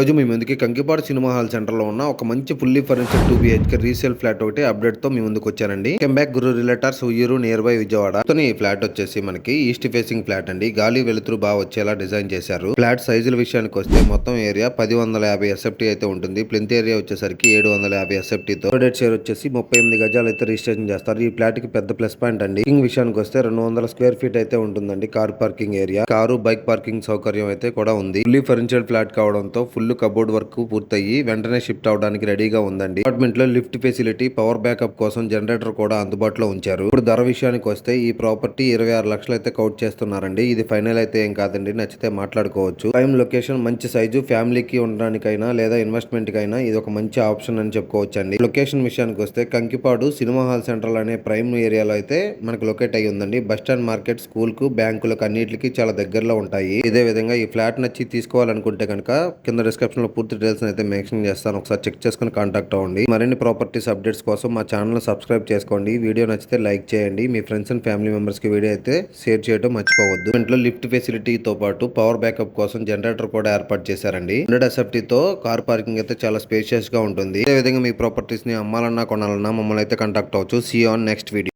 రోజు మీ ముందుకి Kankipadu cinema hall సెంటర్లో ఉన్న ఒక మంచి fully furniture two BHK resale flat ఒకటి అప్డేట్తో మీ ముందుకు వచ్చానండి. కెంబ్యాక్ Guru realtors Uyyuru near by Vijayawada ఈ ఫ్లాట్ వచ్చేసి మనకి ఈస్ట్ ఫేసింగ్ ఫ్లాట్ అండి. గాలి వెలుతురు బాగా వచ్చేలా డిజైన్ చేశారు. ఫ్లాట్ సైజుల విషయానికి వస్తే మొత్తం ఏరియా పది వందల యాభై ఎస్ఎఫ్టీ అయితే ఉంటుంది. ప్లింత్ ఏరియా వచ్చేసరికి ఏడు వందల యాభై ఎస్ఎఫ్టీ తో. డేట్ షేర్ వచ్చేసి ముప్పై ఎనిమిది గజాలు అయితే రిజిస్ట్రేషన్ చేస్తారు. ఈ ఫ్లాట్కి పెద్ద ప్లస్ పాయింట్ అండి. కింగ్ విషయానికి వస్తే రెండు వందల స్క్వేర్ ఫీట్ అయితే ఉంటుందండి. Car parking area car bike parking సౌకర్యం అయితే కూడా ఉంది. ఫుల్లీ ఫర్నిచర్ ఫ్లాట్ కావడంతో ఫుల్ కబోర్డ్ వర్క్ పూర్తయి వెంటనే షిఫ్ట్ అవడానికి రెడీగా ఉందండి. అపార్ట్మెంట్లో లిఫ్ట్ ఫెసిలిటీ పవర్ బ్యాకప్ కోసం జనరేటర్ కూడా అందుబాటులో ఉంచారు. ఇప్పుడు ధర విషయానికి వస్తే ఈ ప్రాపర్టీ ఇరవై ఆరు లక్షలు అయితే కౌట్ చేస్తున్నారండి. ఇది ఫైనల్ అయితే ఏం కాదండి నచ్చితే మాట్లాడుకోవచ్చు. టైం లొకేషన్ మంచి సైజు ఫ్యామిలీకి ఉండడానికైనా లేదా ఇన్వెస్ట్మెంట్ కైనా ఇది ఒక మంచి ఆప్షన్ అని చెప్పుకోవచ్చు అండి లొకేషన్ విషయానికి వస్తే కంకిపాడు సినిమా హాల్ సెంట్రల్ అనే ప్రైమ్ ఏరియాలో అయితే మనకు లొకేట్ అయ్యి ఉందండి. బస్ స్టాండ్ మార్కెట్ స్కూల్కు బ్యాంకులకు అన్నిటికీ చాలా దగ్గరలో ఉంటాయి. ఇదే విధంగా ఈ ఫ్లాట్ నచ్చి తీసుకోవాలనుకుంటే కనుక కింద డిస్క్రిప్షన్లో పూర్తి డీటెయిల్స్ అయితే మెన్షన్ చేస్తాను. ఒకసారి చెక్ చేసుకుని కాంటాక్ట్ అవ్వండి. మరిన్ని ప్రాపర్టీస్ అప్డేట్స్ కోసం మా ఛానల్ సబ్స్క్రైబ్ చేసుకోండి. వీడియో నచ్చితే లైక్ చేయండి. మీ ఫ్రెండ్స్ అండ్ ఫ్యామిలీ మెంబర్స్కి వీడియో అయితే షేర్ చేయడం మర్చిపోవద్దు. ఇంట్లో లిఫ్ట్ ఫెసిలిటీతో పాటు పవర్ బ్యాకప్ కోసం జనరేటర్ కూడా ఏర్పాటు చేశారండి. హండ్రెడ్ ఎస్ఎఫ్టీతో కార్ పార్కింగ్ అయితే చాలా స్పేషియస్గా ఉంటుంది. అదే విధంగా మీ ప్రాపర్టీస్ని అమ్మాలన్నా కొనాలన్నా మమ్మల్ని అయితే కాంటాక్ట్ అవ్వచ్చు. See on next video